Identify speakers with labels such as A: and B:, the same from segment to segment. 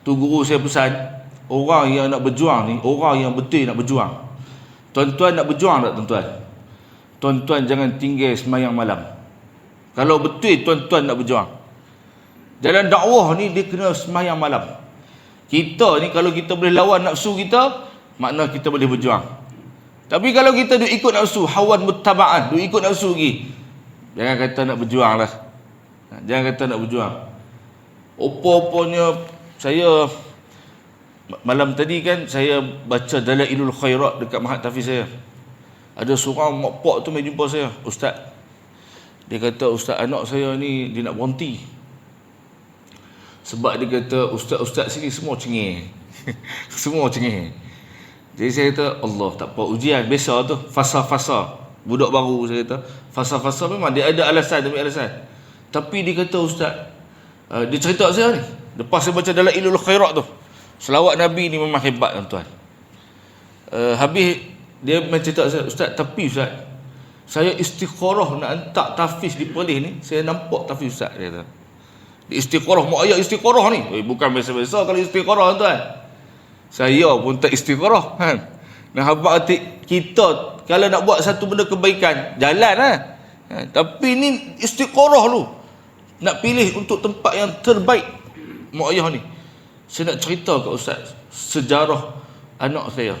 A: Tu guru saya pesan, orang yang nak berjuang ni, orang yang betul nak berjuang. Tuan-tuan nak berjuang tak tuan-tuan? Tuan-tuan jangan tinggal semayang malam. Kalau betul tuan-tuan nak berjuang. Dalam dakwah ni dia kena semayang malam. Kita ni kalau kita boleh lawan nafsu kita, makna kita boleh berjuang. Tapi kalau kita duk ikut nafsu, hawan muttaba'an, duk ikut nafsu lagi. Jangan kata nak berjuang lah. Jangan kata nak berjuang. Apa-apanya saya malam tadi kan saya baca Dalailul Khairat dekat Mahat Tafiz saya. Ada seorang mak pak tu mai jumpa saya, ustaz. Dia kata ustaz anak saya ni dia nak berhenti. Sebab dia kata ustaz-ustaz sini semua cengih. semua cengih. Jadi saya kata Allah tak apa ujian biasa tu fasa-fasa budak baru saya kata fasa-fasa memang dia ada alasan demi alasan. Tapi dia kata ustaz uh, dia cerita saya ni lepas saya baca dalam ilul khairat tu. Selawat Nabi ni memang hebat tuan-tuan. Uh, habis dia mencerita saya ustaz tapi ustaz saya istikharah nak hantar tafiz di Perlis ni saya nampak tafiz ustaz dia kata. Istikharah mak ayat istikharah ni. Eh, bukan biasa-biasa kalau istikharah tuan. Saya pun tak istikharah kan. Nah habaq hati kita kalau nak buat satu benda kebaikan jalan lah. Ha, tapi ni istikharah lu. Nak pilih untuk tempat yang terbaik mak ayah ni. Saya nak cerita ke ustaz sejarah anak saya.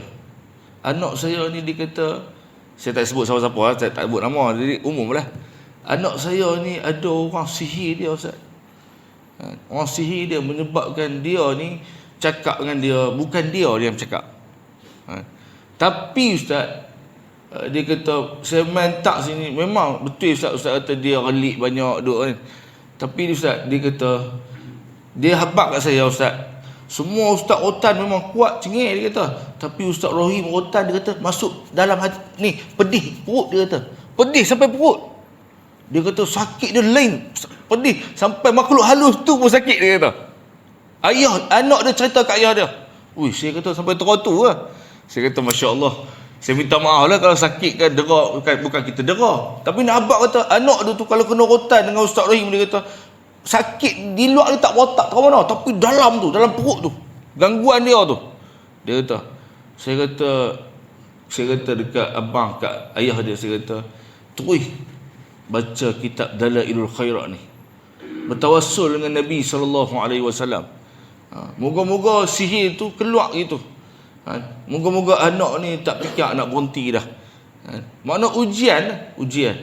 A: Anak saya ni dia kata saya tak sebut siapa-siapa lah, saya tak sebut nama jadi umum lah. Anak saya ni ada orang sihir dia ustaz. Ha, orang sihir dia menyebabkan dia ni cakap dengan dia bukan dia yang cakap ha. tapi ustaz uh, dia kata saya main tak sini memang betul ustaz ustaz kata dia relik banyak duk kan tapi ustaz dia kata dia habak kat saya ustaz semua ustaz rotan memang kuat cengih dia kata tapi ustaz Rohim rotan dia kata masuk dalam hati ni pedih perut dia kata pedih sampai perut dia kata sakit dia lain pedih sampai makhluk halus tu pun sakit dia kata Ayah, anak dia cerita kat ayah dia. Ui, saya kata sampai terotu lah. Saya kata, Masya Allah. Saya minta maaf lah kalau sakit kan derak. Bukan, bukan kita derak. Tapi nak abang kata, anak dia tu kalau kena rotan dengan Ustaz Rahim, dia kata, sakit di luar dia tak botak, tahu mana. Tapi dalam tu, dalam perut tu. Gangguan dia tu. Dia kata, saya kata, saya kata dekat abang, kat ayah dia, saya kata, terus baca kitab Dalailul Khairat ni. Bertawassul dengan Nabi sallallahu alaihi wasallam. Ha, moga-moga sihir tu keluar gitu. Ha, moga-moga anak ni tak fikir nak berhenti dah. Ha, makna ujian, ujian.